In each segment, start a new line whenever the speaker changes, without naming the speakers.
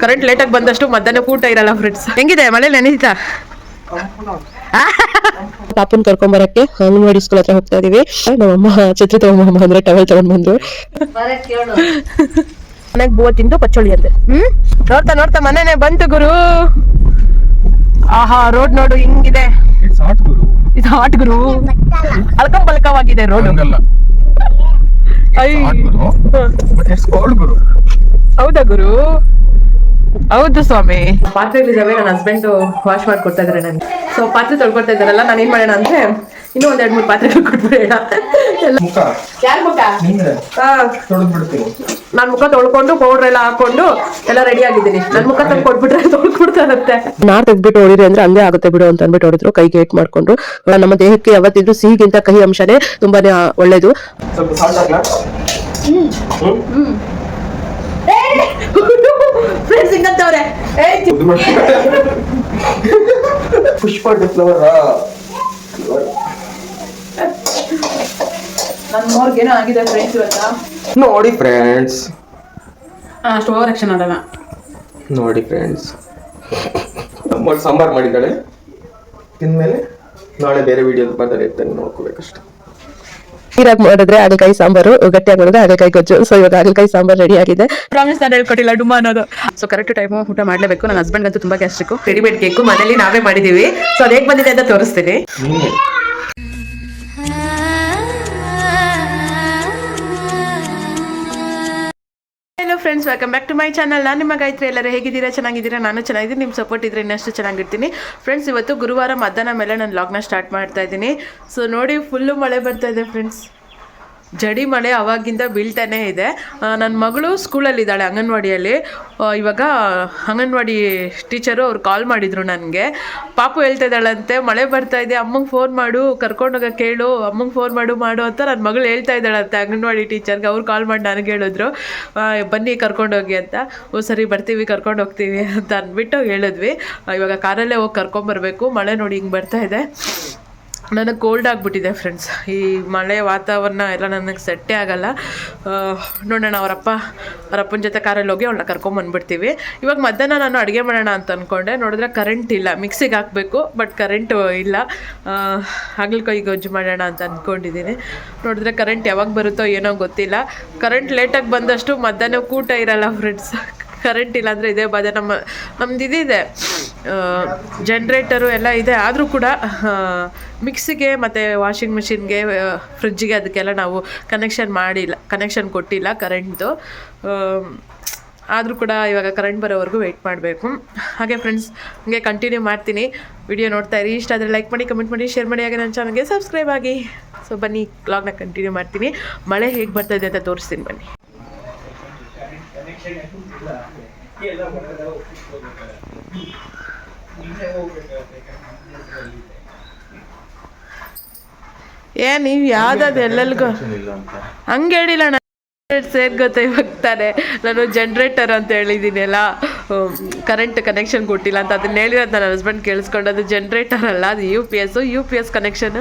Current ಲೇಟಾಗಿ ಬಂದಷ್ಟು ಮಧ್ಯಾಹ್ನ ಊಟ ಇರಲ್ಲ ಫ್ರೆಂಡ್ಸ್ ಹೆಂಗಿದೆ? ಮಳೆ ನೆನೀತಾ? ಪಾಪನ್ ಕರ್ಕೊಂಬರಕ್ಕೆ ಅಂಗನವಾಡಿ ಸ್ಕೂಲ್ ಹತ್ರ ಹೋಗ್ತಾ ಇದೀವಿ. ನಮ್ಮಮ್ಮ ಛತ್ರಿ ಬಂದ್ ಅಂದ್ರೆ ಟವೆಲ್ ತಗೊಂಡ್ ಬಂದ್ರು ಮನೆಗ್ ಬೋ ತಿಂದು ಪಚ್ಚೋಳಿ ಅಂತೆ ಹ್ಮ್? ನೋಡ್ತಾ ನೋಡ್ತಾ ಮನೆನೆ ಬಂತು ಗುರು. ಆಹಾ ರೋಡ್ ನೋಡು ಹಿಂಗಿದೆ.
ಇಟ್ಸ್ ಹಾಟ್ ಗುರು.
ಇದು ಹಾಟ್ ಗುರು. ಅಲ್ಕಂ ಬಲ್ಕವಾಗಿದೆ ರೋಡ್ ಹೌದಾ ಗುರು? ಹೌದು ಸ್ವಾಮಿ. ಪಾತ್ರೆಗಳಿದಾವೆ ನನ್ನ ಹಸ್ಬೆಂಡ್ ವಾಶ್ ಮಾಡ್ಕೊಡ್ತಾ ಇದಾರೆ ನನಗೆ. ಸೊ ಪಾತ್ರೆ ತೊಳ್ಕೊಡ್ತಾ ಇದಾರಲ್ಲ ನಾನು ಏನ್ ಮಾಡೋಣ ಅಂದ್ರೆ ಇನ್ನು ಒಂದ್ ಎರಡ್ ಮೂರು ಪಾತ್ರೆ ಕೊಟ್ಬಿಡೋಣ ನಾನ್ ಮುಖ ತೊಳ್ಕೊಂಡು ಪೌಡರ್ ಎಲ್ಲ ಹಾಕೊಂಡು ಎಲ್ಲ ರೆಡಿ ಆಗಿದ್ದೀನಿ. ನನ್ ಮುಖ ತಂದು ಕೊಟ್ಬಿಟ್ರೆ ತೊಳ್ಕೊಡ್ತಾರಂತೆ ನಾರ್ ತೆಗ್ದ್ಬಿಟ್ಟು ಹೊಡಿರಿ ಅಂದ್ರೆ ಅಂದೇ ಆಗುತ್ತೆ ಬಿಡು ಅಂತ ಅಂದ್ಬಿಟ್ಟು ಹೊಡಿದ್ರು ಕೈ ಏಟ್ ಮಾಡ್ಕೊಂಡ್ರು. ನಮ್ಮ ದೇಹಕ್ಕೆ ಯಾವತ್ತಿದ್ರು ಸಿಹಿಗಿಂತ ಕಹಿ ಅಂಶನೇ ತುಂಬಾನೇ ಒಳ್ಳೇದು.
ಸ್ವಲ್ಪ ಅಂತವ್ರೆ ಪುಷ್ಪ ಫ್ಲವರ್
ನನ್ ಮೋರ್ಗೇನೋ ಆಗಿದೆ ಫ್ರೆಂಡ್ಸ್ ಇವತ್ತ?
ನೋಡಿ ಫ್ರೆಂಡ್ಸ್
ಅಷ್ಟು ಓವರ್ ಆಕ್ಷನ್ ಆಡಲ್ಲ.
ನೋಡಿ ಫ್ರೆಂಡ್ಸ್ ನಮ್ಮ ಸಾಂಬಾರ್ ಮಾಡಿದ್ದಾಳೆ. ತಿಂದ್ಮೇಲೆ ನಾಳೆ ಬೇರೆ ವಿಡಿಯೋ ಬರ್ತಾರೆ ಇರ್ತಾನೆ ನೋಡ್ಕೋಬೇಕಷ್ಟೆ.
ನೀರಾಗಿ ಮಾಡಿದ್ರೆ ಹಾಗಲಕಾಯಿ ಸಾಂಬಾರು ಗಟ್ಟಿಯಾಗಿ ಮಾಡಿದ್ರೆ ಹಾಗಲಕಾಯಿ ಗೊಜ್ಜು. ಸೊ ಇವಾಗ ಹಾಗಲಕಾಯಿ ಸಾಂಬಾರ್ ರೆಡಿ ಆಗಿದೆ. ಪ್ರಾಮಿಸ್ ನಾನು ಹೇಳ್ಕೊಟ್ಟಿಲ್ಲ ಡುಮ್ಮ ಅನ್ನೋದು. ಸೊ ಕರೆಕ್ಟ್ ಟೈಮ್ ಊಟ ಮಾಡ್ಲೇಬೇಕು. ನನ್ನ ಹಸ್ಬೆಂಡ್ ಅಂತೂ ತುಂಬಾ ಗ್ಯಾಸ್ಟ್ರಿಕ್ ರೆಡಿಮೇಡ್ ಕೇಕು ಮನೇಲಿ ನಾವೇ ಮಾಡಿದೀವಿ ಸೊ ಅದು ಹೇಗೆ ಬಂದಿದೆ ಅಂತ ತೋರಿಸ್ತೀನಿ. Hello friends welcome back to my channel ನಾನು ನಿಮ್ಮ ಗಾಯತ್ರಿ, ಎಲ್ಲರೂ ಹೇಗಿದ್ದೀರಾ? ಚೆನ್ನಾಗಿದ್ದೀರಾ? ನಾನು ಚೆನ್ನಾಗಿದ್ದೀನಿ. ನಿಮ್ಮ ಸಪೋರ್ಟ್ ಇದ್ರೆ ಇನ್ನಷ್ಟು ಚೆನ್ನಾಗಿರ್ತೀನಿ. ಫ್ರೆಂಡ್ಸ್ ಇವತ್ತು ಗುರುವಾರ ಮಧ್ಯಾಹ್ನ ಮೇಲೆ ನಾನು ಲಾಗ್ನ ಸ್ಟಾರ್ಟ್ ಮಾಡ್ತಾ ಇದ್ದೀನಿ. ಸೊ ನೋಡಿ ಫುಲ್ಲು ಮಳೆ ಬರ್ತಾ ಇದೆ ಫ್ರೆಂಡ್ಸ್ ಜಡಿ ಮಳೆ ಅವಾಗಿಂದ ಬೀಳ್ತಾನೆ ಇದೆ. ನನ್ನ ಮಗಳು ಸ್ಕೂಲಲ್ಲಿದ್ದಾಳೆ ಅಂಗನವಾಡಿಯಲ್ಲಿ. ಇವಾಗ ಅಂಗನವಾಡಿ ಟೀಚರು ಅವ್ರು ಕಾಲ್ ಮಾಡಿದರು ನನಗೆ. ಪಾಪು ಹೇಳ್ತಾ ಇದ್ದಾಳಂತೆ, ಮಳೆ ಬರ್ತಾ ಇದೆ, ಅಮ್ಮಂಗೆ ಫೋನ್ ಮಾಡು ಕರ್ಕೊಂಡೋಗ ಕೇಳು, ಅಮ್ಮಂಗೆ ಫೋನ್ ಮಾಡು ಮಾಡು ಅಂತ ನನ್ನ ಮಗಳು ಹೇಳ್ತಾ ಇದ್ದಾಳಂತೆ ಅಂಗನವಾಡಿ ಟೀಚರ್ಗೆ. ಅವ್ರು ಕಾಲ್ ಮಾಡಿ ನನಗೆ ಹೇಳಿದ್ರು. ಬನ್ನಿ ಕರ್ಕೊಂಡೋಗಿ ಅಂತ. ಓ, ಸರಿ, ಬರ್ತೀವಿ, ಕರ್ಕೊಂಡು ಹೋಗ್ತೀವಿ ಅಂತ ಅಂದ್ಬಿಟ್ಟು ಹೇಳಿದ್ವಿ. ಇವಾಗ ಕಾರಲ್ಲೇ ಹೋಗಿ ಕರ್ಕೊಂಬರ್ಬೇಕು. ಮಳೆ ನೋಡಿ ಹಿಂಗೆ ಬರ್ತಾ ಇದೆ. ನನಗೆ ಕೋಲ್ಡ್ ಆಗಿಬಿಟ್ಟಿದೆ ಫ್ರೆಂಡ್ಸ್ ಈ ಮಳೆ ವಾತಾವರಣ ಎಲ್ಲ ನನಗೆ ಸೆಟ್ಟೇ ಆಗಲ್ಲ. ನೋಡೋಣ, ಅವರಪ್ಪ, ಅವರಪ್ಪನ ಜೊತೆ ಕಾರಲ್ಲಿ ಹೋಗಿ ಅವಳನ್ನ ಕರ್ಕೊಂಬಂದ್ಬಿಡ್ತೀವಿ ಇವಾಗ ಮಧ್ಯಾಹ್ನ ನಾನು ಅಡುಗೆ ಮಾಡೋಣ ಅಂತ ಅಂದ್ಕೊಂಡೆ ನೋಡಿದ್ರೆ ಕರೆಂಟ್ ಇಲ್ಲ. ಮಿಕ್ಸಿಗೆ ಹಾಕಬೇಕು ಬಟ್ ಕರೆಂಟು ಇಲ್ಲ. ಹಾಗಲಕಾಯಿ ಗೊಜ್ಜು ಮಾಡೋಣ ಅಂತ ಅಂದ್ಕೊಂಡಿದ್ದೀನಿ ನೋಡಿದ್ರೆ ಕರೆಂಟ್ ಯಾವಾಗ ಬರುತ್ತೋ ಏನೋ ಗೊತ್ತಿಲ್ಲ. ಕರೆಂಟ್ ಲೇಟಾಗಿ ಬಂದಷ್ಟು ಮಧ್ಯಾಹ್ನ ಕೂಟ ಇರಲ್ಲ ಫ್ರೆಂಡ್ಸ್ ಕರೆಂಟ್ ಇಲ್ಲ ಅಂದರೆ ಇದೇ ಬಾಧೆ ನಮ್ಮ, ನಮ್ದು ಇದಿದೆ ಜನ್ರೇಟರು ಎಲ್ಲ ಇದೆ. ಆದರೂ ಕೂಡ ಮಿಕ್ಸಿಗೆ ಮತ್ತು ವಾಷಿಂಗ್ ಮಿಷಿನ್ಗೆ ಫ್ರಿಜ್ಜಿಗೆ ಅದಕ್ಕೆಲ್ಲ ನಾವು ಕನೆಕ್ಷನ್ ಮಾಡಿಲ್ಲ ಕನೆಕ್ಷನ್ ಕೊಟ್ಟಿಲ್ಲ ಕರೆಂಟ್ದು ಆದರೂ ಕೂಡ ಇವಾಗ ಕರೆಂಟ್ ಬರೋವರೆಗೂ ವೆಯ್ಟ್ ಮಾಡಬೇಕು. ಹಾಗೆ ಫ್ರೆಂಡ್ಸ್ ಹಂಗೆ ಕಂಟಿನ್ಯೂ ಮಾಡ್ತೀನಿ. ವಿಡಿಯೋ ನೋಡ್ತಾ ಇರಿ. ಇಷ್ಟ ಆದರೆ ಲೈಕ್ ಮಾಡಿ ಕಮೆಂಟ್ ಮಾಡಿ ಶೇರ್ ಮಾಡಿ. ಹಾಗೆ ನನ್ನ ಚಾನಲ್ಗೆ ಸಬ್ಸ್ಕ್ರೈಬ್ ಆಗಿ. ಸೊ ಬನ್ನಿ ಬ್ಲಾಗ್ನ ಕಂಟಿನ್ಯೂ ಮಾಡ್ತೀನಿ. ಮಳೆ ಹೇಗೆ ಬರ್ತಾ ಇದೆ ಅಂತ ತೋರಿಸ್ತೀನಿ ಬನ್ನಿ. ಏ ನೀವು ಯಾವ್ದಾದ್ರು ಎಲ್ಲೆಲ್ಲಿಗೂ ಹಂಗೆ ಹೇಳಿಲ್ಲ ಸೇರ್ ಗೊತ್ತೆ ಹೋಗ್ತಾನೆ ತಾನೆ. ನಾನು ಜನ್ರೇಟರ್ ಅಂತ ಹೇಳಿದ್ದೀನಲ್ಲ ಕರೆಂಟ್ ಕನೆಕ್ಷನ್ ಕೊಟ್ಟಿಲ್ಲ ಅಂತ ಅದನ್ನ ಹೇಳಿರೋದು ನನ್ನ ಹಸ್ಬೆಂಡ್ ಕೇಳಿಸ್ಕೊಂಡು ಅದು ಜನ್ರೇಟರ್ ಅಲ್ಲ, ಅದು U P S U P S connection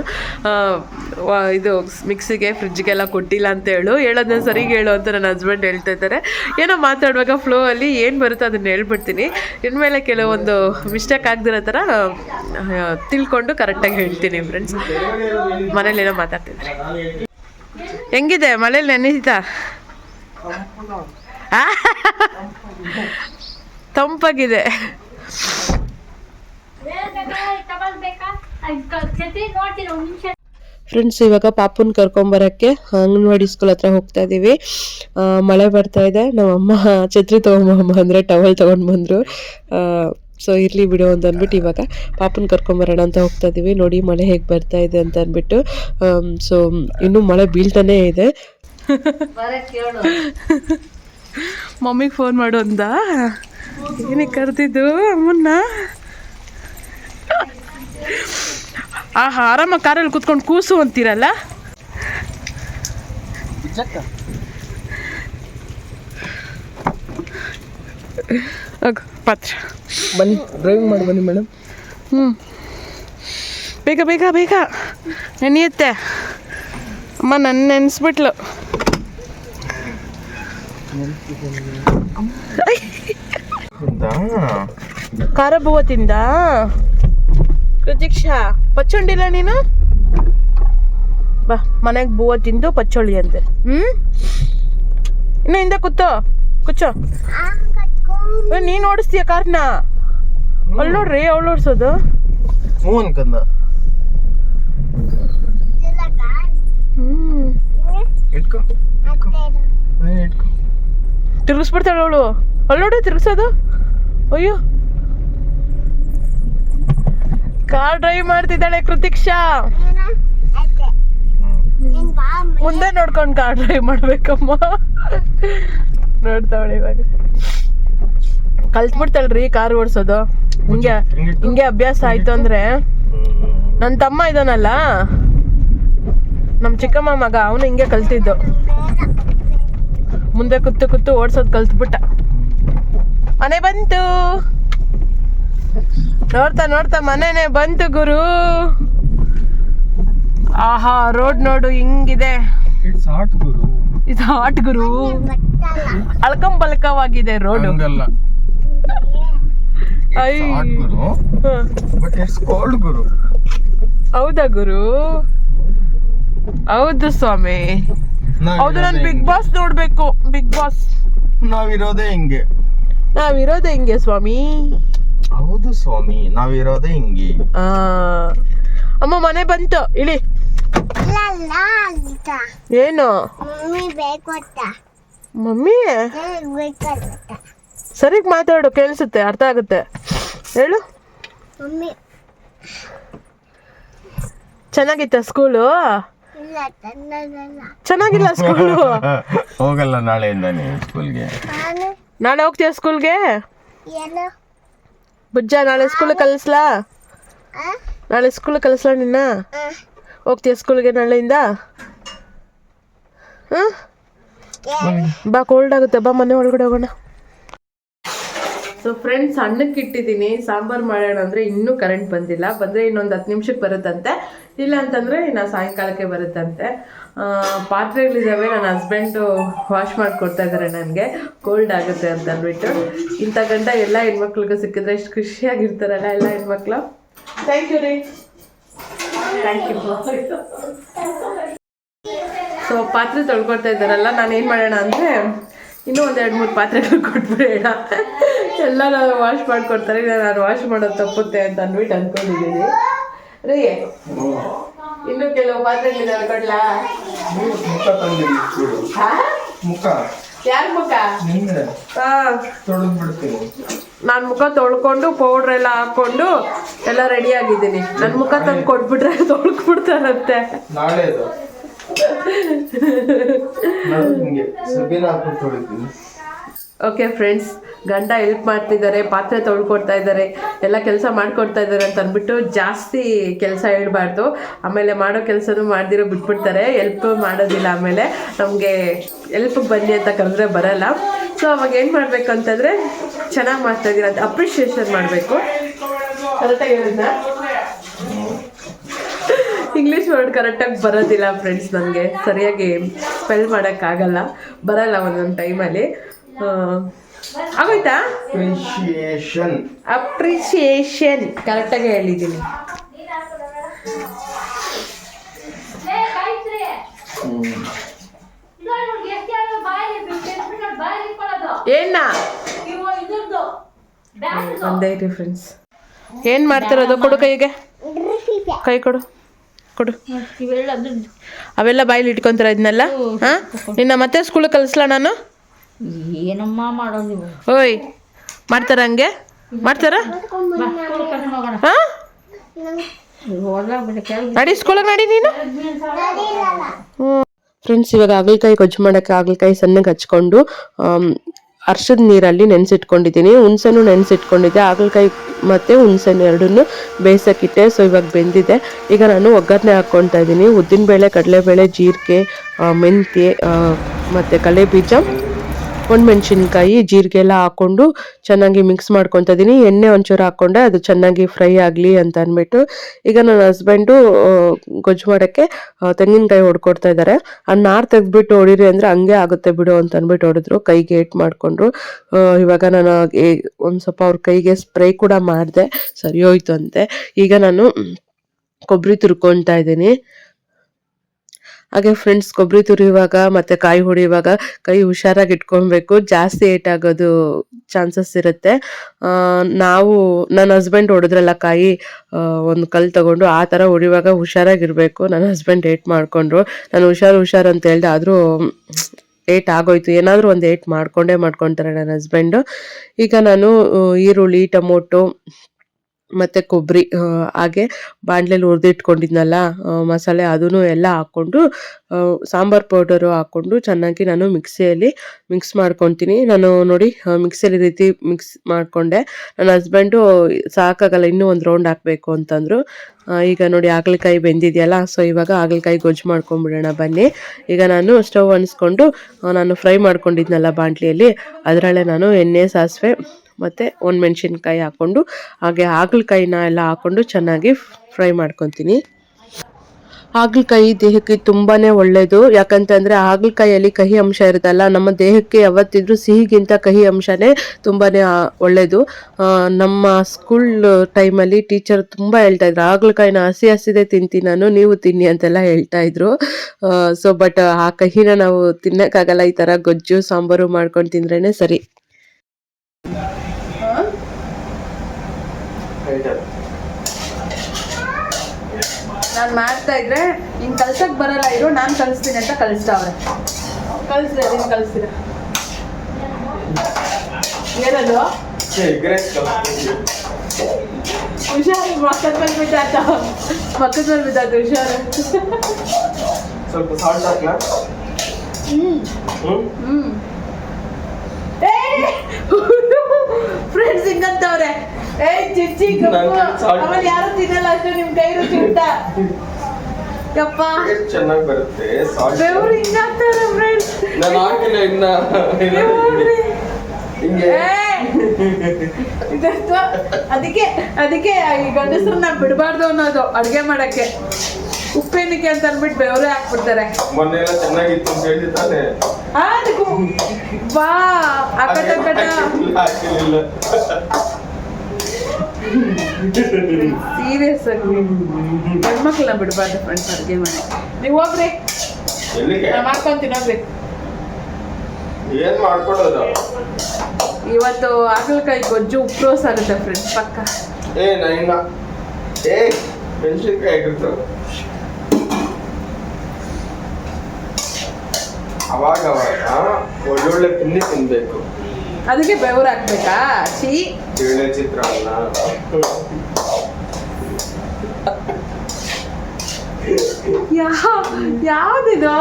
ಇದು ಮಿಕ್ಸಿಗೆ ಫ್ರಿಜ್ಗೆಲ್ಲ ಕೊಟ್ಟಿಲ್ಲ ಅಂತ ಹೇಳು. ಹೇಳೋದನ್ನ ಸರಿಗೆ ಹೇಳು ಅಂತ ನನ್ನ ಹಸ್ಬೆಂಡ್ ಹೇಳ್ತಾ ಇದ್ದಾರೆ. ಏನೋ ಮಾತಾಡುವಾಗ ಫ್ಲೋ ಅಲ್ಲಿ ಏನು ಬರುತ್ತೋ ಅದನ್ನ ಹೇಳ್ಬಿಡ್ತೀನಿ. ಇನ್ಮೇಲೆ ಕೆಲವೊಂದು ಮಿಸ್ಟೇಕ್ ಆಗದಿರೋ ಥರ ತಿಳ್ಕೊಂಡು ಕರೆಕ್ಟಾಗಿ ಹೇಳ್ತೀನಿ ಫ್ರೆಂಡ್ಸ್ ಮನೇಲಿ ಏನೋ ಮಾತಾಡ್ತಿದ್ದಾರೆ. ಹೆಂಗಿದೆ? ಮನೇಲಿ ನೆನೀತಾ? ತಂಪಾಗಿದೆ. ಫ್ರೆಂಡ್ಸ್ ಇವಾಗ ಪಾಪುನ್ ಕರ್ಕೊಂಬರಕ್ಕೆ ಅಂಗನವಾಡಿ ಸ್ಕೂಲ್ ಹತ್ರ ಹೋಗ್ತಾ ಇದೀವಿ. ಮಳೆ ಬರ್ತಾ ಇದೆ. ನಮ್ಮಮ್ಮ ಛತ್ರಿ ತಗೊಂಡ್ಬಂದ್ರೆ ಅಂದ್ರೆ ಟವಲ್ ತಗೊಂಡ್ ಬಂದ್ರು ಸೊ ಇರ್ಲಿ ಬಿಡು ಅಂತ ಅಂದ್ಬಿಟ್ಟು ಇವಾಗ ಪಾಪುನ್ ಕರ್ಕೊಂಬರೋಣ ಅಂತ ಹೋಗ್ತಾ ಇದೀವಿ. ನೋಡಿ ಮಳೆ ಹೇಗೆ ಬರ್ತಾ ಇದೆ ಅಂತ ಅಂದ್ಬಿಟ್ಟು. ಸೊ ಇನ್ನೂ ಮಳೆ ಬೀಳ್ತಾನೆ ಇದೆ. ಮಮ್ಮಿಗೆ ಫೋನ್ ಮಾಡು ಅಂದ. ಏನಕ್ಕೆ ಕರೆದಿದ್ದು ಅಮ್ಮನ್ನ? ಆಹಾ ಆರಾಮಾಗಿ ಕಾರಲ್ಲಿ ಕುತ್ಕೊಂಡು ಕೂಸು ಅಂತೀರಲ್ಲ? ಪಾತ್ರ.
ಬನ್ನಿ ಡ್ರೈವಿಂಗ್ ಮಾಡಿ ಬನ್ನಿ ಮೇಡಮ್
ಹ್ಞೂ ಬೇಗ ಬೇಗ ಬೇಗ. ನೆನೆಯುತ್ತೆ. ಅಮ್ಮ ನನ್ನ ನೆನೆಸ್ಬಿಟ್ಲು. ಖಾರ ಬೂವ ತಿಂದ? ಪ್ರತೀಕ್ಷಾ ಪಚ್ಚೊಂಡಿಲ್ಲ ನೀನು? ಬಾ ಮನೆಗೆ ಬೂವ ತಿಂದು ಪಚ್ಚೊಳ್ಳಿ ಅಂತೆ ಹ್ಮ್? ಇನ್ನ ಹಿಂದೆ ಕೂತೋ ಕುಚ್ಚೋ ನೀನ್ ಓಡಿಸ್ತೀಯ ಕಾರ್ನ? ಅಲ್ಲಿ ನೋಡ್ರಿ ಅವ್ಳು ಓಡಿಸೋದು. ಹ್ಮ್
ಇಟ್ಕೋ.
ತಿರುಗಿಸ್ಬಿಡ್ತಾಳೆ ಅವಳು. ಅಲ್ಲಿ ನೋಡಿ ತಿರುಗಿಸೋದು. ಅಯ್ಯೋ. ಕಾರ್ ಡ್ರೈವ್ ಮಾಡ್ತಿದ್ದಾಳೆ ಕೃತಿಕ್ಷಾ. ಮುಂದೆ ನೋಡ್ಕೊಂಡು ಕಾರ್ ಡ್ರೈವ್ ಮಾಡ್ಬೇಕಮ್ಮ. ನೋಡ್ತಾವಳೆ ಇವಾಗ. ಕಲ್ತ್ಬಿಡ್ತಾಳ್ರಿ ಕಾರ್ ಓಡಿಸೋದು. ಹಿಂಗೆ ಹಿಂಗೆ ಅಭ್ಯಾಸ ಆಯ್ತು ಅಂದ್ರೆ ನನ್ನ ತಮ್ಮ ಇದಾನಲ್ಲ. ನಮ್ಮ ಚಿಕ್ಕಮ್ಮ ಮಗ, ಅವನು ಹಿಂಗೆ ಕಲ್ತಿದ್ದು. ಮುಂದೆ ಕುತ್ತು ಕುತ್ತು ಓಡ್ಸೋದು ಕಲ್ತ್ಬಿಟ್ಟ. ಮನೆ ಬಂತು. ನೋಡ್ತಾ ನೋಡ್ತಾ ಮನೆನೆ ಬಂತು ಗುರು. ಆಹಾ ರೋಡ್ ನೋಡು ಹಿಂಗಿದೆ. ಇದು ಹಾಟ್ ಗುರು. ಅಳ್ಕಂ ಬಲ್ಕವಾಗಿದೆ ರೋಡ್. ಹೌದಾ ಗುರು? ಹೌದು ಸ್ವಾಮಿ. ಹೌದು ನಾನು ಬಿಗ್ ಬಾಸ್ ನೋಡ್ಬೇಕು. Bigg Boss.
ನಾವಿರೋದೇ ಹಿಂಗೆ.
ನಾವಿರೋದೇ ಹಿಂಗೆ ಸ್ವಾಮಿ.
ಹೌದು ಸ್ವಾಮಿ ನಾವಿರೋದೇ ಹಿಂಗೆ.
ಆ ಅಮ್ಮ ಮನೆ ಬಂತು ಇಳಿ. ಏನು?
ಮಮ್ಮಿ
ಸರಿಗ್ ಮಾತಾಡು ಕೇಳಿಸುತ್ತೆ ಅರ್ಥ ಆಗುತ್ತೆ. ಹೇಳು. ಚೆನ್ನಾಗಿತ್ತ ಸ್ಕೂಲು ಚೆನ್ನಾಗಿಲ್ಲ ಸ್ಕೂಲು
ಹೋಗಲ್ಲ ನಾಳೆಯಿಂದ ನೀವು ಸ್ಕೂಲ್ಗೆ
ನಾಳೆ ಹೋಗ್ತೀಯ ಸ್ಕೂಲ್ಗೆ
ಏನು?
ಬುಜ್ಜ ನಾಳೆ ಸ್ಕೂಲ್ ಕಲಿಸ್ಲಾ? ನಾಳೆ ಸ್ಕೂಲ್ ಕಲಿಸ್ಲಾ ನಿನ್ನ. ಹೋಗ್ತೀಯ ಸ್ಕೂಲ್ಗೆ ನಾಳೆಯಿಂದ? ಬಾ ಕೋಲ್ಡ್ ಆಗುತ್ತೆ. ಬಾ ಮನೆ ಒಳಗಡೆ ಹೋಗೋಣ. ಸೊ ಫ್ರೆಂಡ್ಸ್ ಅನ್ನಕ್ಕೆ ಇಟ್ಟಿದ್ದೀನಿ ಸಾಂಬಾರು ಮಾಡೋಣ ಅಂದರೆ ಇನ್ನೂ ಕರೆಂಟ್ ಬಂದಿಲ್ಲ. ಬಂದರೆ ಇನ್ನೊಂದು ಹತ್ತು ನಿಮಿಷಕ್ಕೆ ಬರುತ್ತಂತೆ. ಇಲ್ಲ ಅಂತಂದರೆ ಇನ್ನು ಸಾಯಂಕಾಲಕ್ಕೆ ಬರುತ್ತಂತೆ. ಪಾತ್ರೆಗಳಿದ್ದಾವೆ, ನನ್ನ ಹಸ್ಬೆಂಡು ವಾಶ್ ಮಾಡಿಕೊಡ್ತಾ ಇದ್ದಾರೆ ನನಗೆ. ಕೋಲ್ಡ್ ಆಗುತ್ತೆ ಅಂತ ಅಂದ್ಬಿಟ್ಟು. ಇಂಥ ಗಂಟ ಎಲ್ಲ ಹೆಣ್ಮಕ್ಳಿಗೂ ಸಿಕ್ಕಿದ್ರೆ ಎಷ್ಟು ಖುಷಿಯಾಗಿರ್ತಾರಲ್ಲ ಎಲ್ಲ ಹೆಣ್ಮಕ್ಳು. ಥ್ಯಾಂಕ್ ಯು ರೀ. ಥ್ಯಾಂಕ್ ಯು ಸೊ ಪಾತ್ರೆ ತೊಳ್ಕೊಳ್ತಾ ಇದ್ದಾರಲ್ಲ, ನಾನು ಏನು ಮಾಡೋಣ ಅಂದರೆ, ಇನ್ನೂ ಒಂದು ಎರಡು ಮೂರು ಪಾತ್ರೆಗಳು ಕೊಟ್ಬಿಡೋಣ. ಎಲ್ಲ ನಾನು ವಾಶ್ ಮಾಡಿಕೊಡ್ತಾರೆ ನಾನು ವಾಶ್ ಮಾಡೋದು ತಪ್ಪುತ್ತೆ ಅಂತ ಅಂದ್ಬಿಟ್ಟು ಅಂದ್ಕೊಂಡಿದ್ದೀನಿ ರೀ. ಇನ್ನು ಕೆಲವು ಪಾತ್ರೆಗಳಿದ್ದಾವೆ ಕೊಡ್ಲಾ?
ಮುಖ ತಂದಿರಿ ಚೂಡು
ಹಾ?
ಮುಖ.
ಯಾರ ಮುಖ?
ನಿಂದೆ
ಹಾಂ.
ತೊಳೆದು ಬಿಡ್ತೀನಿ.
ನಾನು ಮುಖ ತೊಳ್ಕೊಂಡು ಪೌಡರ್ ಎಲ್ಲ ಹಾಕೊಂಡು ಎಲ್ಲ ರೆಡಿ ಆಗಿದ್ದೀನಿ. ನನ್ನ ಮುಖ ತಂದು ಕೊಟ್ಬಿಟ್ರೆ ತೊಳ್ಕೊಬಿಡ್ತಾರಂತೆ
ನಾಳೆ ನಾನು ಸಬೀನ ತೊಳಿತೀನಿ.
ಓಕೆ ಫ್ರೆಂಡ್ಸ್ ಗಂಡ ಹೆಲ್ಪ್ ಮಾಡ್ತಿದ್ದಾರೆ, ಪಾತ್ರೆ ತೊಳ್ಕೊಡ್ತಾ ಇದ್ದಾರೆ, ಎಲ್ಲ ಕೆಲಸ ಮಾಡ್ಕೊಡ್ತಾ ಇದ್ದಾರೆ ಅಂತ ಅಂದ್ಬಿಟ್ಟು ಜಾಸ್ತಿ ಕೆಲಸ ಹೇಳ್ಬಾರ್ದು. ಆಮೇಲೆ ಮಾಡೋ ಕೆಲಸನೂ ಮಾಡ್ದಿರೋ ಬಿಟ್ಬಿಡ್ತಾರೆ ಹೆಲ್ಪ್ ಮಾಡೋದಿಲ್ಲ ಆಮೇಲೆ ನಮಗೆ ಹೆಲ್ಪ್ ಬನ್ನಿ ಅಂತ ಕರೆದ್ರೆ ಬರಲ್ಲ. ಸೊ ಅವಾಗ ಏನು ಮಾಡಬೇಕು ಅಂತಂದರೆ ಚೆನ್ನಾಗಿ ಮಾಡ್ತಾ ಇದ್ದೀರ ಅಂತ ಅಪ್ರಿಷಿಯೇಷನ್ ಮಾಡಬೇಕು. ಕರೆಕ್ಟಾಗಿ ಹೇಳಿದ್ನ? ಇಂಗ್ಲೀಷ್ ವರ್ಡ್ ಕರೆಕ್ಟಾಗಿ ಬರೋದಿಲ್ಲ ಫ್ರೆಂಡ್ಸ್ ನನಗೆ ಸರಿಯಾಗಿ ಸ್ಪೆಲ್ ಮಾಡೋಕ್ಕಾಗಲ್ಲ. ಬರಲ್ಲ ಒಂದೊಂದು ಟೈಮಲ್ಲಿ ಆಗೋಯ್ತಾ?
ಅಪ್ರಿಷಿಯೇಷನ್
ಅಪ್ರಿಸಿಯೇಷನ್ ಕರೆಕ್ಟಾಗಿ ಹೇಳಿದ್ದೀನಿ. ಏನ?
ಇವು ಇದ್ರದ್ದು. ಬ್ಯಾಗ್ದು.
ಒಂದೇ ಇರಿ ಫ್ರೆಂಡ್ಸ್ ಏನು ಮಾಡ್ತಿರೋದು? ಕೊಡು ಕೈಗೆ. ಕೈ ಕೊಡು. ಕೊಡು. ಅವೆಲ್ಲ ಬಾಯಲ್ಲಿ ಇಟ್ಕೊಂತಾರ ಇದನ್ನೆಲ್ಲ? ಹಾಂ? ನಿನ್ನ ಮತ್ತೆ ಸ್ಕೂಲಿಗೆ ಕಲಿಸ್ಲಾ ನಾನು?
ಏನಮ್ಮ ಮಾಡೋ ನೀವು?
ಓಯ್, ಮಾಡ್ತಾರ ಹಂಗೆ? ಮಾಡ್ತಾರ? ಹಾಂ? ನಡಿ ನೀನು. ಫ್ರೆಂಡ್ಸ್ ಇವಾಗ ಹಾಗಲಕಾಯಿ ಗೊಜ್ಜು ಮಾಡೋಕ್ಕೆ ಹಾಗಲಕಾಯಿ ಸಣ್ಣಗೆ ಹಚ್ಕೊಂಡು ಅರ್ಶದ ನೀರಲ್ಲಿ ನೆನೆಸಿಟ್ಕೊಂಡಿದ್ದೀನಿ. ಹುಣ್ಸೆನೂ ನೆನೆಸಿಟ್ಕೊಂಡಿದ್ದೆ. ಹಾಗಲಕಾಯಿ ಮತ್ತು ಹುಣ್ಸೆನ ಎರಡನ್ನೂ ಬೇಯಿಸೋಕ್ಕಿಟ್ಟೆ ಸೊ ಇವಾಗ ಬೆಂದಿದೆ. ಈಗ ನಾನು ಒಗ್ಗರಣೆ ಹಾಕ್ಕೊತಾ ಇದ್ದೀನಿ. ಉದ್ದಿನಬೇಳೆ, ಕಡಲೆಬೇಳೆ, ಜೀರಿಗೆ ಮೆಂತ್ಯ ಮತ್ತು ಕಲೆ ಬೀಜ
ಒಣಮೆಣಸಿನ್ಕಾಯಿ ಜೀರಿಗೆ ಎಲ್ಲ ಹಾಕೊಂಡು ಚೆನ್ನಾಗಿ ಮಿಕ್ಸ್ ಮಾಡ್ಕೊತಾ ಇದೀನಿ. ಎಣ್ಣೆ ಒಂಚೂರು ಹಾಕೊಂಡೆ, ಅದು ಚೆನ್ನಾಗಿ ಫ್ರೈ ಆಗಲಿ ಅಂತ ಅಂದ್ಬಿಟ್ಟು ಈಗ ನನ್ನ ಹಸ್ಬೆಂಡು ಗೊಜ್ಜು ಮಾಡೋಕ್ಕೆ ತೆಂಗಿನಕಾಯಿ ಹೊಡ್ಕೊಡ್ತಾ ಇದ್ದಾರೆ ಆ ನಾರು ತೆಗೆದ್ಬಿಟ್ಟು ಹೊಡಿರಿ ಅಂದರೆ ಹಂಗೆ ಆಗುತ್ತೆ ಬಿಡು ಅಂತ ಅಂದ್ಬಿಟ್ಟು ಹೊಡೆದ್ರು. ಕೈಗೆ ಏಟ್ ಮಾಡಿಕೊಂಡ್ರು. ಇವಾಗ ನಾನು ಒಂದ್ ಸ್ವಲ್ಪ ಅವ್ರ ಕೈಗೆ ಸ್ಪ್ರೇ ಕೂಡ ಮಾಡಿದೆ. ಸರಿ ಹೋಯ್ತು ಅಂತೆ. ಈಗ ನಾನು ಕೊಬ್ಬರಿ ತುರ್ಕೊತಾ ಇದ್ದೀನಿ ಹಾಗೆ ಫ್ರೆಂಡ್ಸ್ ಕೊಬ್ಬರಿ ತುರಿಯುವಾಗ ಮತ್ತೆ ಕಾಯಿ ಹೊಡೆಯುವಾಗ ಕೈ ಹುಷಾರಾಗಿ ಇಟ್ಕೊಬೇಕು ಜಾಸ್ತಿ ಏಟ್ ಆಗೋದು ಚಾನ್ಸಸ್ ಇರುತ್ತೆ. ನಾವು ನನ್ನ ಹಸ್ಬೆಂಡ್ ಹೊಡೆದ್ರಲ್ಲ ಕಾಯಿ ಒಂದು ಕಲ್ ತಗೊಂಡು ಆ ಥರ ಹೊಡೆಯುವಾಗ ಹುಷಾರಾಗಿರಬೇಕು ನನ್ನ ಹಸ್ಬೆಂಡ್ ಏಟ್ ಮಾಡಿಕೊಂಡ್ರು. ನಾನು ಹುಷಾರು ಹುಷಾರು ಅಂತ ಹೇಳ್ದೆ, ಆದರೂ ಏಟ್ ಆಗೋಯ್ತು. ಏನಾದರೂ ಒಂದು ಏಟ್ ಮಾಡಿಕೊಂಡೇ ಮಾಡ್ಕೊತಾರೆ ನನ್ನ ಹಸ್ಬೆಂಡು ಈಗ ನಾನು ಈರುಳ್ಳಿ, ಟೊಮೊಟೊ ಮತ್ತು ಕೊಬ್ಬರಿ ಹಾಗೆ ಬಾಣಲೆಲಿ ಹುರಿದಿಟ್ಕೊಂಡಿದ್ನಲ್ಲ ಮಸಾಲೆ ಅದನ್ನು ಎಲ್ಲ ಹಾಕ್ಕೊಂಡು ಸಾಂಬಾರು ಸಾಂಬಾರ್ ಪೌಡರು ಹಾಕ್ಕೊಂಡು ಚೆನ್ನಾಗಿ ನಾನು ಮಿಕ್ಸಿಯಲ್ಲಿ ಮಿಕ್ಸ್ ಮಾಡ್ಕೊತೀನಿ. ನಾನು ನೋಡಿ ಮಿಕ್ಸಿಯಲ್ಲಿ ರೀತಿ ಮಿಕ್ಸ್ ಮಾಡಿಕೊಂಡೆ. ನನ್ನ ಹಸ್ಬೆಂಡು ಸಾಕಾಗಲ್ಲ, ಇನ್ನೂ ಒಂದು ರೌಂಡ್ ಹಾಕಬೇಕು ಅಂತಂದರು. ಈಗ ನೋಡಿ ಹಾಗಲಕಾಯಿ ಬೆಂದಿದೆಯಲ್ಲ, ಸೊ ಇವಾಗ ಹಾಗಲಕಾಯಿ ಗೊಜ್ಜು ಮಾಡ್ಕೊಂಬಿಡೋಣ, ಬನ್ನಿ. ಈಗ ನಾನು ಸ್ಟವ್ ಅನಿಸ್ಕೊಂಡು ನಾನು ಫ್ರೈ ಮಾಡ್ಕೊಂಡಿದ್ನಲ್ಲ ಬಾಂಡ್ಲಿಯಲ್ಲಿ ಅದರಲ್ಲೇ ನಾನು ಎಣ್ಣೆ, ಸಾಸಿವೆ ಮತ್ತು ಒಂದು ಮೆಣಸಿನ್ಕಾಯಿ ಹಾಕ್ಕೊಂಡು ಹಾಗೆ ಹಾಗಲಕಾಯಿನ ಎಲ್ಲ ಹಾಕ್ಕೊಂಡು ಚೆನ್ನಾಗಿ ಫ್ರೈ ಮಾಡ್ಕೊತೀನಿ. ಹಾಗಲಕಾಯಿ ದೇಹಕ್ಕೆ ತುಂಬಾ ಒಳ್ಳೆಯದು ಯಾಕಂತಂದರೆ ಹಾಗಲಕಾಯಿಯಲ್ಲಿ ಕಹಿ ಅಂಶ ಇರುತ್ತಲ್ಲ ನಮ್ಮ ದೇಹಕ್ಕೆ ಯಾವತ್ತಿದ್ರೂ ಸಿಹಿಗಿಂತ ಕಹಿ ಅಂಶನೇ ತುಂಬಾನೇ ಆ, ಒಳ್ಳೆಯದು ನಮ್ಮ ಸ್ಕೂಲ್ ಟೈಮಲ್ಲಿ ಟೀಚರ್ ತುಂಬ ಹೇಳ್ತಾ ಇದ್ರು ಹಾಗಲಕಾಯಿನ ಹಸಿ ಹಸಿದೇ ತಿಂತೀನಿ ನಾನು ನೀವು ತಿನ್ನಿ ಅಂತೆಲ್ಲ ಹೇಳ್ತಾ ಇದ್ರು. ಸೊ ಬಟ್ ಆ ಕಹಿನ ನಾವು ತಿನ್ನೋಕ್ಕಾಗಲ್ಲ ಈ ಥರ ಗೊಜ್ಜು ಸಾಂಬಾರು ಮಾಡ್ಕೊಂಡು ತಿಂದ್ರೇ ಸರಿ.
ನಾನು ಮಾಡ್ತಾ ಇದ್ರೆ ಹಿಂಗೆ ಕಲ್ಸಕ್ ಬರಲ್ಲ ಇರು ನಾನು ಕಲಿಸ್ತೀನಿ ಅಂತ ಕಲಿಸ್ತಾವ್ರೆ. ಕಲಿಸ್ರಿ ನೀನು ಕಲಿಸ್ತೀರ ಏನದು? ಹುಷಾರು ಮಕ್ಕದ ಮೇಲೆ ಬಿದ್ದಾತ ಮಕ್ಕದ ಮೇಲೆ ಬಿದ್ದಾತ ಹುಷಾರು?
ಸ್ವಲ್ಪ ಸಾಲ್ಟ್ ಹಾಕ್ಲಾ? ಹ್ಮ್.
ಹ್ಮ್? ಫ್ರೆಂಡ್ಸ್ ಹಿಂಗಂತವ್ರೆ ಏ ಚಿಚ್ಚಿ ಕಪ್ಪು
ನಾನ್
ಆಮೇಲೆ ಯಾರು ತಿನ್ನಲ್ಲ ಅಷ್ಟು ನಿಮ್ ಕೈ ರುಚಿ ಉಂಟ. ಯಪ್ಪ
ಚೆನ್ನಾಗಿ ಬರುತ್ತೆ.
ಬೆವರು ಹಿಂಗಾಗ್ತವ್ರೆ ಫ್ರೆಂಡ್ಸ್
ನಾನು ಹಾಕಿಲ್ಲ ಇನ್ನ. ಹಿಂಗೆ.
ಅದಕ್ಕೆ ಅದಕ್ಕೆ ಈ ಗಂಡಸ್ರನ್ನ ಬಿಡಬಾರ್ದು ಅನ್ನೋದು ಅಡ್ಗೆ ಮಾಡಕ್ಕೆ. ಉಪ್ಪೇನಿಕೆ ಅಂತ ಅಂದ್ಬಿಟ್ಟು ಬೆವರೇ ಹಾಕ್ಬಿಡ್ತಾರೆ.
ಮೊನ್ನೆ ಎಲ್ಲ ಚೆನ್ನಾಗಿತ್ತು ಅಂತ ಹೇಳಿ ತಾನೆ
ಆ, ಅಕಟ ಸೀರಿಯಸ್ ಆಗಿ. ಹೆಣ್ಮಕ್ಳನ್ನ ಬಿಡಬಾರ್ದು ಫ್ರೆಂಡ್ಸ್ ಅಡುಗೆ ಮಾಡಿ ನೀವು ಹೋಗ್ರಿ.
ಎಲ್ಲಿಗೆ?
ನಾ ಮಾಡ್ಕೊಂತೀನಿ ಹೋಗ್ರಿ.
ಏನ್ ಮಾಡ್ಕೊಡೋದು
ಇವತ್ತು ಹಾಗಲಕಾಯಿ ಗೊಜ್ಜು ಉಪ್ರೋಸ್ ಆಗುತ್ತೆ ಫ್ರೆಂಡ್ಸ್ ಪಕ್ಕ.
ಏ ನೈನ ಏ ಮೆಣಸಿನ್ಕಾಯಿ ಆಗಿರ್ತಾವ ಅವಾಗ ಅವಾಗ ಒಳ್ಳೊಳ್ಳೆ ತಿಂಡಿ ತಿನ್ಬೇಕು.
ಅದಕ್ಕೆ ಬೆವರು ಹಾಕ್ಬೇಕಾ? ಚೀ
ಬೇಳೆ ಚಿತ್ರಾನ್ನ
ಯಾ ಯಾವ್ದಿದು?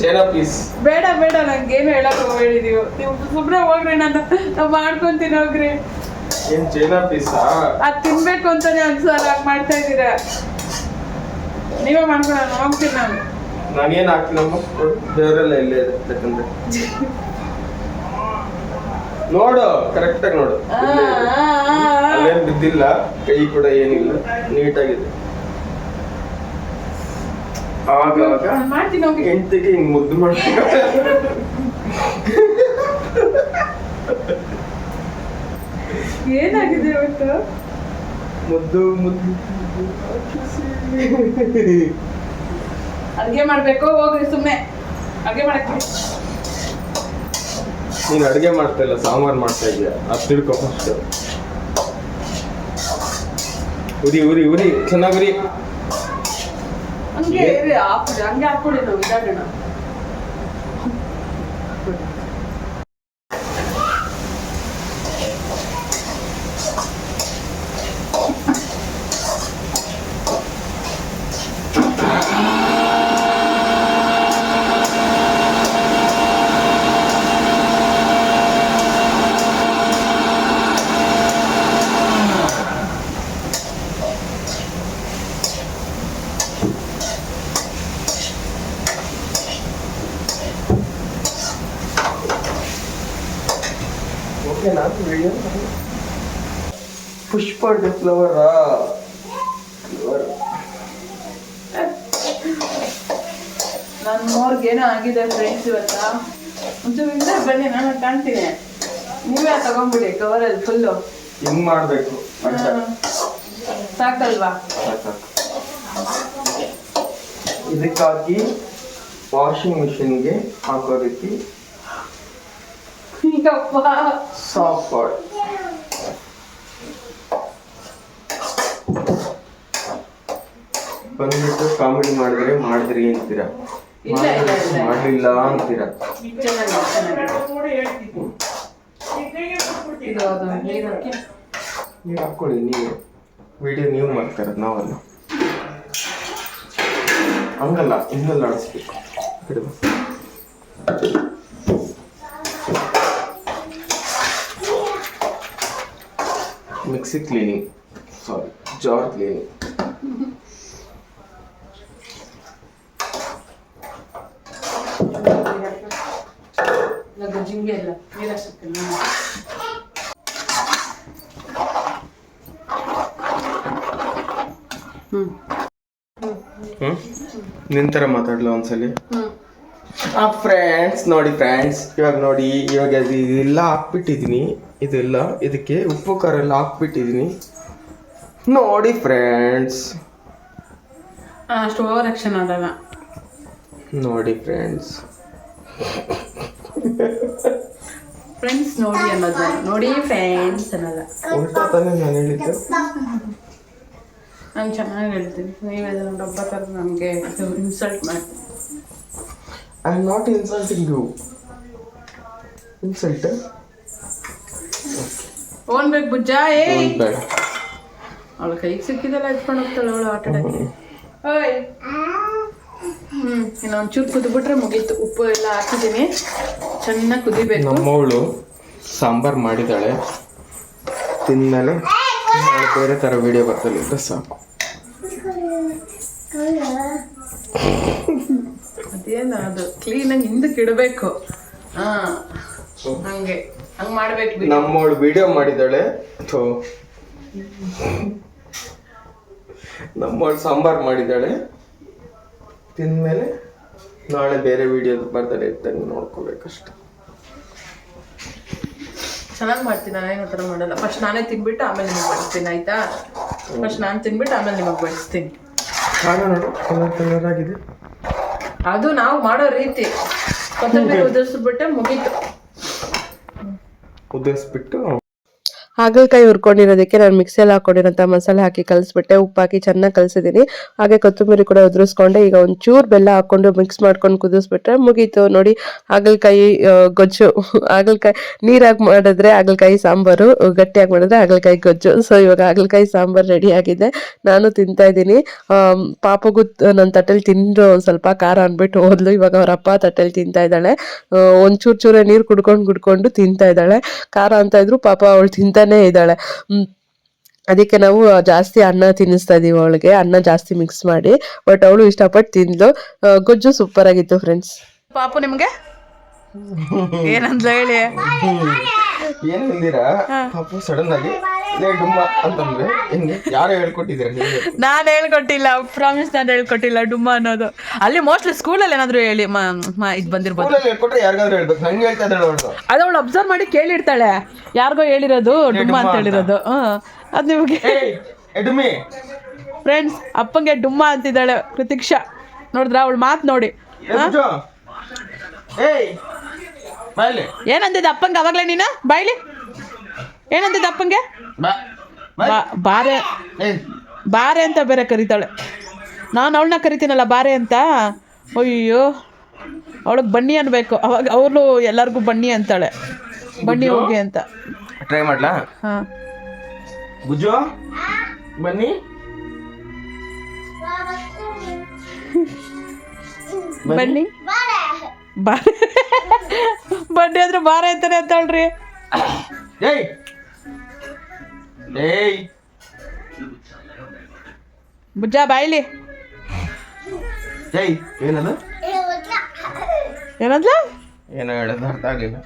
ಚೇನಾ ಪೀಸ್.
ಬೇಡ ಬೇಡ ನಂಗೇನು ಹೇಳಕ್ ಹೋಗ್ಬೇಡಿ ನೀವು ನೀವು ಸುಮ್ಮನೆ ಹೋಗ್ರಿ ನಾನು ನಾವು ಮಾಡ್ಕೊಂತೀನಿ ಹೋಗ್ರಿ
ಏನ್ ಚೇನಾ ಪೀಸಾ?
ಅದ್ ತಿನ್ಬೇಕು ಅಂತಾನೆ ಅನ್ಸಾರ ಮಾಡ್ತಾ ಇದ್ದೀರಾ? ನೀವೇ ಮಾಡ್ಕೊಳ ಹೋಗ್ತೀನಿ ನಾನು.
ನಾನೇನ್ ಹಾಕ್ತೀನಮ್ಮ ದೇವರೆಲ್ಲ ಇಲ್ಲೇ ಇದೆ. ಯಾಕಂದ್ರೆ ನೋಡು ಕರೆಕ್ಟ್ ಆಗಿ ನೋಡು. ಅಲ್ಲೇನ್ ಬಿದ್ದಿಲ್ಲ ಕೈ ಕೂಡ ಏನಿಲ್ಲ ನೀಟಾಗಿದೆ.
ಮಾಡ್ತೀನಿ
ಹೆಂಡತಿಗೆ ಹಿಂಗ್ ಮುದ್ದು ಮಾಡ್ತೀನಿ.
ಏನಾಗಿದೆ ಇವತ್ತು
ಮುದ್ದು ಮುದ್ದು
ಅಡ್ಗೆ ಮಾಡಬೇಕು ಹೋಗ್ರಿ ಸುಮ್ಮನೆ ಅಡುಗೆ ಮಾಡಕ್ಕೆ
ನೀನು ಅಡುಗೆ ಮಾಡ್ತಾ ಇಲ್ಲ ಸಾಂಬಾರ್ ಮಾಡ್ತಾ ಇದೆಯಾ? ಅದು ತಿಳ್ಕೊ ಫಸ್ಟ್ ಉರಿ ಉರಿ ಉರಿ ಚೆನ್ನಾಗಿ ಉರಿ.
ಹಂಗೆ ಇರಿ ಹಾಕ್ಬಿಡಿ ಹಂಗೆ ಹಾಕ್ಬಿಡಿ ನಾವು ಇದಾಗೋಣ.
ಓಕೆನಾ ವಿಡಿಯೋ ಪುಷ್ಪ ಫ್ಲವರಾ ಫ್ಲವರ್
ನನ್ನ ಮೋರ್ಗೇನೋ ಆಗಿದೆ ಫ್ರೆಂಡ್ಸ್ ಇವತ್ತ. ಒಂಚೂರು ಇಲ್ಲ ಬನ್ನಿ ನಾನು ಕಾಣ್ತೀನಿ. ನೀವೇ ತಗೊಂಡ್ಬಿಡಿ ಕವರಲ್ಲಿ ಫುಲ್ಲು
ಹೆಂಗ್ ಮಾಡಬೇಕು
ಸಾಕಲ್ವಾ?
ಇದಕ್ಕಾಗಿ ವಾಷಿಂಗ್ ಮಿಷಿನ್ಗೆ ಹಾಕೋ ಸಾಫ್ಟ್. ಬಂದ್ಬಿಟ್ಟು ಕಾಮಿಡಿ ಮಾಡಿದ್ರೆ ಮಾಡಿದ್ರಿ ಅಂತೀರಾ. ಮಾಡಲಿಲ್ಲ ಅಂತೀರ? ನೀವು ಹಾಕೊಳ್ಳಿ ನೀವು. ವಿಡಿಯೋ ನೀವು ಮಾಡ್ತಾರ ನಾವಲ್ಲ. ಹಂಗಲ್ಲ ಇನ್ನೆಲ್ಲ ಆಡಿಸ್ಬೇಕು mixie cleaning sorry jar cleaning
ಗಜ್ಜಿಂಗೆ ಇಲ್ಲ
ನಿಂತರ ಮಾತಾಡ್ಲ ಒಂದ್ಸಲಿ.
ಹ್ಞೂ
ಆ ಫ್ರೆಂಡ್ಸ್ ನೋಡಿ ಫ್ರೆಂಡ್ಸ್ ಇವಾಗ ನೋಡಿ ಇವಾಗ ಅದು ಇದೆಲ್ಲ ಹಾಕ್ಬಿಟ್ಟಿದ್ದೀನಿ. ಇದೆಲ್ಲ ಇದಕ್ಕೆ ಉಪ್ಪು ಖಾರ ಎಲ್ಲ ಹಾಕ್ಬಿಟ್ಟಿದ್ದೀನಿ. ನೋಡಿ ಫ್ರೆಂಡ್ಸ್
ಅಷ್ಟು ಓವರ್ ಆಕ್ಷನ್ ಆಡಲ್ಲ
ನೋಡಿ ಫ್ರೆಂಡ್ಸ್
ಫ್ರೆಂಡ್ಸ್ ನೋಡಿ ಅನ್ನೋದು ನೋಡಿ ಫ್ರೆಂಡ್ಸ್ ಅನ್ನಲ್ಲ
ಉಲ್ಟಾ ತಾನೇ ನಾನು ಹೇಳಿದ್ದು.
ನಾನು ಚೆನ್ನಾಗಿ ಹೇಳ್ತೀನಿ. ನೀವೇ ಡಬ್ಬ ಥರ ನಮಗೆ ಇನ್ಸಲ್ಟ್ ಮಾಡಿ
I am not insulting you insult
own ಬೇಕು ಬುಜ್ಜ ಏ
ಬೇಡ.
ಅವಳ ಕೈಗೆ ಸಿಕ್ಕಿದೆಲ್ಲ ಇಟ್ಕೊಂಡು ಹೋಗ್ತಾಳೆ ಅವಳು ಆಟ ಆಡಕ್ಕೆ. ಓಯ್! ಹ್ಞೂ ಇನ್ನೊಂದು ಚೂರು ಕುದಿಬಿಟ್ರೆ ಮುಗೀತು. ಉಪ್ಪು ಎಲ್ಲ ಹಾಕಿದ್ದೀನಿ. ಚೆನ್ನಾಗಿ ಕುದಿಬೇಕು.
ನಮ್ಮವಳು ಸಾಂಬಾರ್ ಮಾಡಿದಾಳೆ. ತಿಂದ್ಮೇಲೆ ಬೇರೆ ಥರ ವಿಡಿಯೋ ಬರ್ತಲ್ಲ ಇದ್ರೆ ಸಾಕು.
ಅದೇನು ಅದು ಕ್ಲೀನಾಗಿ ಹಿಂದಕ್ಕೆ ಇಡಬೇಕು. ಹಾಂ ಹಂಗೆ ಹಂಗೆ ಮಾಡ್ಬೇಕು ಬಿಡಿ.
ನಮ್ಮವಳು ವಿಡಿಯೋ ಮಾಡಿದಾಳೆ ಥೋ. ನಮ್ಮವಳು ಸಾಂಬಾರ್ ಮಾಡಿದಾಳೆ ತಿಂದ್ಮೇಲೆ ನಾಳೆ ಬೇರೆ ವಿಡಿಯೋ ಬರ್ತಾರೆ ಇರ್ತಾನೆ ನೋಡ್ಕೋಬೇಕಷ್ಟೆ.
ಚೆನ್ನಾಗಿ ಮಾಡ್ತೀನಿ ನಾನೇನು ಥರ ಮಾಡಲ್ಲ. ಫಸ್ಟ್ ನಾನೇ ತಿನ್ಬಿಟ್ಟು ಆಮೇಲೆ ನಿಮಗೆ ಬಡಿಸ್ತೀನಿ ಆಯ್ತಾ? ಫಸ್ಟ್ ನಾನು ತಿನ್ಬಿಟ್ಟು ಆಮೇಲೆ ನಿಮಗೆ ಬಡಿಸ್ತೀನಿ.
ಖಾರ ನೋಡು ಕಲರ್ ಕಲರ್ ಆಗಿದೆ.
ಅದು ನಾವು ಮಾಡೋ ರೀತಿ. ಕೊತ್ತಂಬರಿ ಉದುರಿಸ್ಬಿಟ್ಟೆ ಮುಗೀತು.
ಉದಿಸ್ಬಿಟ್ಟು
ಹಾಗಲಕಾಯಿ ಹುರ್ಕೊಂಡಿರೋದಕ್ಕೆ ನಾನು ಮಿಕ್ಸಿಯಲ್ಲಿ ಹಾಕೊಂಡಿರೋಂಥ ಮಸಾಲೆ ಹಾಕಿ ಕಲಿಸ್ಬಿಟ್ಟೆ ಉಪ್ಪು ಹಾಕಿ ಚೆನ್ನಾಗಿ ಕಲಿಸಿದ್ದೀನಿ ಹಾಗೆ ಕೊತ್ತಂಬರಿ ಕೂಡ ಉದುರಿಸ್ಕೊಂಡೆ, ಈಗ ಒಂಚೂರು ಬೆಲ್ಲ ಹಾಕ್ಕೊಂಡು ಮಿಕ್ಸ್ ಮಾಡ್ಕೊಂಡು ಕುದಿಸ್ಬಿಟ್ರೆ ಮುಗೀತು. ನೋಡಿ ಹಾಗಲಕಾಯಿ ಗೊಜ್ಜು ಹಾಗಲಕಾಯಿ ನೀರಾಗಿ ಮಾಡಿದ್ರೆ ಹಾಗಲಕಾಯಿ ಸಾಂಬಾರು, ಗಟ್ಟಿಯಾಗಿ ಮಾಡಿದ್ರೆ ಹಾಗಲಕಾಯಿ ಗೊಜ್ಜು. ಸೊ ಇವಾಗ ಹಾಗಲಕಾಯಿ ಸಾಂಬಾರು ರೆಡಿ ಆಗಿದೆ. ನಾನು ತಿಂತಾ ಇದ್ದೀನಿ. ಪಾಪಗೂ ನನ್ನ ತಟ್ಟೆಲಿ ತಿಂದು ಒಂದು ಸ್ವಲ್ಪ ಖಾರ ಅಂದ್ಬಿಟ್ಟು ಹೋದ್ಲು. ಇವಾಗ ಅವ್ರ ಅಪ್ಪ ತಟ್ಟೆಲಿ ತಿಂತಾ ಇದ್ದಾಳೆ. ಒಂಚೂರು ಚೂರು ನೀರು ಕುಡ್ಕೊಂಡು ಕುಡ್ಕೊಂಡು ತಿಂತಾ ಇದ್ದಾಳೆ. ಖಾರ ಅಂತ ಇದ್ರು ಪಾಪ ಅವಳು ತಿಂತಾನೆ ಇದ್ದಾಳೆ. ಹ್ಮ್. ಅದಕ್ಕೆ ನಾವು ಜಾಸ್ತಿ ಅನ್ನ ತಿನ್ನಿಸ್ತಾ ಇದೀವಿ ಅವಳಿಗೆ. ಅನ್ನ ಜಾಸ್ತಿ ಮಿಕ್ಸ್ ಮಾಡಿ. ಬಟ್ ಅವಳು ಇಷ್ಟಪಟ್ಟು ತಿಂದ್ಲು. ಗೊಜ್ಜು ಸೂಪರ್ ಆಗಿತ್ತು ಫ್ರೆಂಡ್ಸ್ ಪಾಪು ನಿಮ್ಗೆ? ಏನಂತ ಹೇಳಿ?
ಏನ್ ಇಲ್ದಿರಾ ಪಾಪ ಸಡನ್ ಆಗಿ ಡುಮ್ಮ ಅಂತಂದ್ರೆ ಹೆಂಗೆ? ಯಾರು ಹೇಳ್ಕೊಟ್ಟಿದ್ದೀರಾ
ನಾನು ಹೇಳ್ಕೊಟ್ಟಿಲ್ಲ ಪ್ರಾಮಿಸ್ ನಾನು ಹೇಳ್ಕೊಟ್ಟಿಲ್ಲ ಡುಮ್ಮ ಅನ್ನೋದು. ಅಲ್ಲಿ ಮೋಸ್ಟ್ಲಿ ಸ್ಕೂಲಲ್ಲಿ ಏನಾದ್ರು ಹೇಳಿ ಇದು ಬಂದಿರ್ಬೋದು.
ಹೇಳ್ಕೊಟ್ರೆ ಯಾರಿಗಾದ್ರೂ ಹೇಳ್ಬೇಕು. ನಂಗೆ ಹೇಳ್ತಾ ಇದ್ದಾಳೆ ಅವಳು
ಅದು ಅವಳು ಅಬ್ಸರ್ವ್ ಮಾಡಿ ಕೇಳಿರ್ತಾಳೆ. ಯಾರಿಗೋ ಹೇಳಿರೋದು ಡುಮ್ಮ ಅಂತ ಹೇಳಿರೋದು. ಹ್ಮ್ ಅದು ನಿಮಗೆ. ಫ್ರೆಂಡ್ಸ್ ಅಪ್ಪಂಗೆ ಡುಮ್ಮ ಅಂತಿದ್ದಾಳೆ ಪ್ರತೀಕ್ಷಾ ನೋಡಿದ್ರ? ಅವಳು ಮಾತು ನೋಡಿ.
ಏಯ್ ಬಾಯ್ಲಿ
ಏನಂತಿದ್ದ ಅಪ್ಪಂಗೆ ಅವಾಗಲೇ ನೀನು? ಬಾಯ್ಲಿ ಏನಂತಿದ್ದ ಅಪ್ಪಂಗೆ? ಬಾರೆ. ಬಾರೆ ಅಂತ ಬೇರೆ ಕರೀತಾಳೆ. ನಾನು ಅವಳನ್ನ ಕರಿತೀನಲ್ಲ ಬಾರೆ ಅಂತ? ಅಯ್ಯೋ. ಅವಳಿಗೆ ಬನ್ನಿ ಅನ್ಬೇಕು. ಅವಾಗ ಅವಳು ಎಲ್ಲರಿಗೂ ಬನ್ನಿ ಅಂತಾಳೆ. ಬನ್ನಿ ಹೋಗಿ ಅಂತ.
ಟ್ರೈ ಮಾಡ್ಲಾ?
ಹಾಂ.
ಗುಜ್ಜು? ಬನ್ನಿ.
ಬನ್ನಿ. ಬಾರೆ. ಬನ್ನಿ ಅಂದ್ರೆ ಬಾರೆ ಐತಾನೆ ಅಂತಳ್ರಿ
ಏಯ್. ಏಯ್.
ಬುಜ್ಜ ಬಾಯ್ಲಿ
ಏಯ್ ಏನದು
ಏನಂದ್ಲ?
ಏನೋ ಹೇಳೋದು ಅರ್ಥ ಆಗಲಿಲ್ಲ.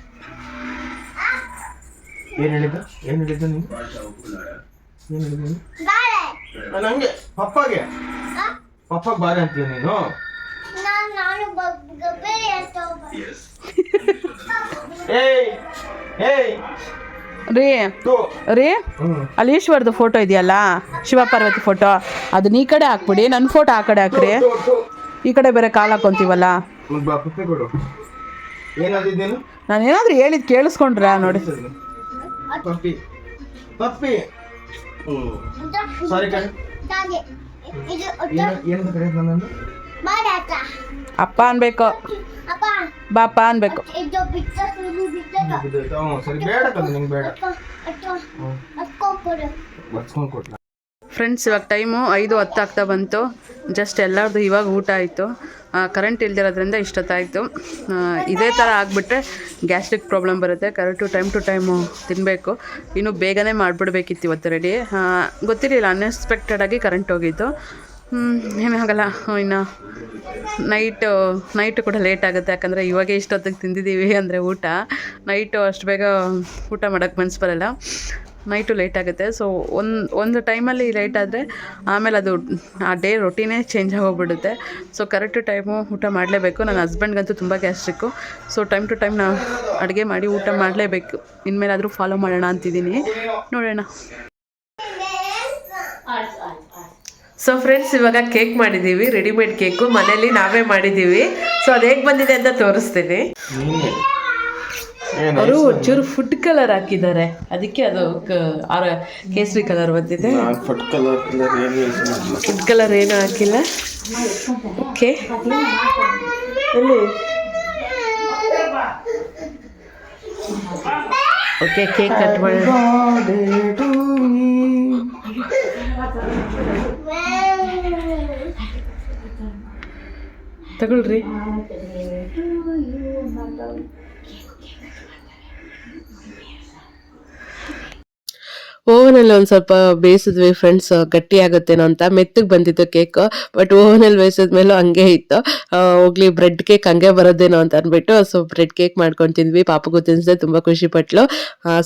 ಏನು ಹೇಳಿದ ಏನು ಹೇಳಿದ್ದು ನೀವು ಏನ್ ಹೇಳಿದ
ಬಾಳೆ.
ಆ, ನಂಗೆ ಪಪ್ಪಗೆ? ಪಪ್ಪಗೆ ಬಾರೆ ಅಂತೀಯ ನಾನು
ನಾನು ಗಬ್ಬೆರಿ ಅಂತ
ಏಯ್ ಏಯ್
ರೀ
ತೂ
ರೀ ಅಲ್ಲಿ ಈಶ್ವರ್ದು ಫೋಟೋ ಇದೆಯಲ್ಲ? ಶಿವಪಾರ್ವತಿ ಫೋಟೋ ಅದನ್ನ ಈ ಕಡೆ ಹಾಕ್ಬಿಡಿ ನನ್ನ ಫೋಟೋ ಆ ಕಡೆ ಹಾಕ್ರಿ. ಈ ಕಡೆ ಬೇರೆ ಕಾಲ್ ಹಾಕೊಂತೀವಲ್ಲ? ನಾನು ಏನಾದ್ರೂ ಹೇಳಿದ್ ಕೇಳಿಸ್ಕೊಂಡ್ರ ನೋಡಿ. ಅಪ್ಪ ಅನ್ಬೇಕು. ಬಾಪ ಅನ್ಬೇಕು. ಫ್ರೆಂಡ್ಸ್ ಇವಾಗ ಟೈಮು ಐದು ಹತ್ತು ಆಗ್ತಾ ಬಂತು. ಜಸ್ಟ್ ಎಲ್ಲರದು ಇವಾಗ ಊಟ ಆಯಿತು. ಕರೆಂಟ್ ಇಲ್ದಿರೋದ್ರಿಂದ ಇಷ್ಟೊತ್ತಾಯಿತು. ಇದೇ ಥರ ಆಗಿಬಿಟ್ರೆ ಗ್ಯಾಸ್ಟ್ರಿಕ್ ಪ್ರಾಬ್ಲಮ್ ಬರುತ್ತೆ. ಕರೆಕ್ಟು ಟೈಮ್ ಟು ಟೈಮು ತಿನ್ನಬೇಕು ಇನ್ನು ಬೇಗನೆ ಮಾಡಿಬಿಡ್ಬೇಕಿತ್ತು ಇವತ್ತು ರೆಡಿ ಗೊತ್ತಿರಲಿಲ್ಲ ಅನ್ಎಕ್ಸ್ಪೆಕ್ಟೆಡಾಗಿ ಕರೆಂಟ್ ಹೋಗಿತ್ತು. ಏನಾಗಲ್ಲ ಇನ್ನು ನೈಟು ನೈಟು ಕೂಡ ಲೇಟ್ ಆಗುತ್ತೆ. ಯಾಕಂದರೆ ಇವಾಗೇ ಇಷ್ಟೊತ್ತಿಗೆ ತಿಂದಿದ್ದೀವಿ ಅಂದರೆ ಊಟ. ನೈಟು ಅಷ್ಟು ಬೇಗ ಊಟ ಮಾಡೋಕ್ಕೆ ಮನ್ಸು ಬರಲ್ಲ. ನೈಟು ಲೇಟ್ ಆಗುತ್ತೆ. ಸೊ ಒಂದು ಒಂದು ಟೈಮಲ್ಲಿ ಲೇಟ್ ಆದರೆ ಆಮೇಲೆ ಅದು, ಆ ಡೇ ರೊಟೀನೇ ಚೇಂಜ್ ಆಗೋಗ್ಬಿಡುತ್ತೆ. ಸೊ ಕರೆಕ್ಟ್ ಟೈಮು ಊಟ ಮಾಡಲೇಬೇಕು. ನನ್ನ ಹಸ್ಬೆಂಡ್ಗಂತೂ ತುಂಬ gastric so time to time ನಾವು ಅಡುಗೆ ಮಾಡಿ ಊಟ ಮಾಡಲೇಬೇಕು. ಇನ್ಮೇಲಾದರೂ ಫಾಲೋ ಮಾಡೋಣ ಅಂತಿದ್ದೀನಿ. ನೋಡೋಣ. ಸೊ ಫ್ರೆಂಡ್ಸ್ ಇವಾಗ ಕೇಕ್ ಮಾಡಿದ್ದೀವಿ ರೆಡಿಮೇಡ್ ಕೇಕು. ಮನೇಲಿ ನಾವೇ ಮಾಡಿದ್ದೀವಿ ಸೊ ಅದು ಹೇಗೆ ಬಂದಿದೆ ಅಂತ ತೋರಿಸ್ತೀನಿ. ಅವರು ಚೂರು ಫುಡ್ ಕಲರ್ ಹಾಕಿದ್ದಾರೆ. ಅದಕ್ಕೆ ಅದು ಕೇಸರಿ ಕಲರ್ ಬಂದಿದೆ.
ಫುಡ್ ಕಲರ್ ಏನು ಯೂಸ್ ಮಾಡಿಲ್ಲ
ಫುಡ್ ಕಲರ್ ಏನು ಹಾಕಿಲ್ಲ. ಓಕೆ ಎಲ್ಲಿ? ಓಕೆ ಕೇಕ್ ಕಟ್ ಮಾಡೋಣ ತಗೊಳ್ರಿ. ಓವನಲ್ಲಿ ಒಂದು ಸ್ವಲ್ಪ ಬೇಯಿಸಿದ್ವಿ ಫ್ರೆಂಡ್ಸ್ ಗಟ್ಟಿ ಆಗುತ್ತೇನೋ ಅಂತ. ಮೆತ್ತಗೆ ಬಂದಿತ್ತು ಕೇಕ್ ಬಟ್ ಓವನಲ್ಲಿ ಬೇಯಿಸಿದ್ಮೇಲೂ ಹಂಗೆ ಇತ್ತು. ಹೋಗ್ಲಿ ಬ್ರೆಡ್ ಕೇಕ್ ಹಂಗೆ ಬರೋದೇನೋ ಅಂತ ಅಂದ್ಬಿಟ್ಟು ಸೊ ಬ್ರೆಡ್ ಕೇಕ್ ಮಾಡ್ಕೊಂಡು ತಿಂದ್ವಿ. ಪಾಪಗೂ ತಿನ್ಸಿದೆ, ತುಂಬ ಖುಷಿ ಪಟ್ಲು.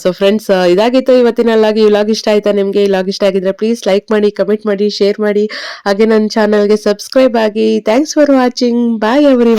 ಸೊ ಫ್ರೆಂಡ್ಸ್ ಇದಾಗಿತ್ತು ಇವತ್ತಿನ ಲಾಗಿ. ಇವಾಗ ಇಷ್ಟ ಆಯ್ತಾ ನಿಮಗೆ? ಲಾಗ್ ಇಷ್ಟ ಆಗಿದ್ರೆ ಪ್ಲೀಸ್ ಲೈಕ್ ಮಾಡಿ ಕಮೆಂಟ್ ಮಾಡಿ ಶೇರ್ ಮಾಡಿ. ಹಾಗೆ ನನ್ನ ಚಾನಲ್ಗೆ ಸಬ್ಸ್ಕ್ರೈಬ್ ಆಗಿ. Thanks for watching bye every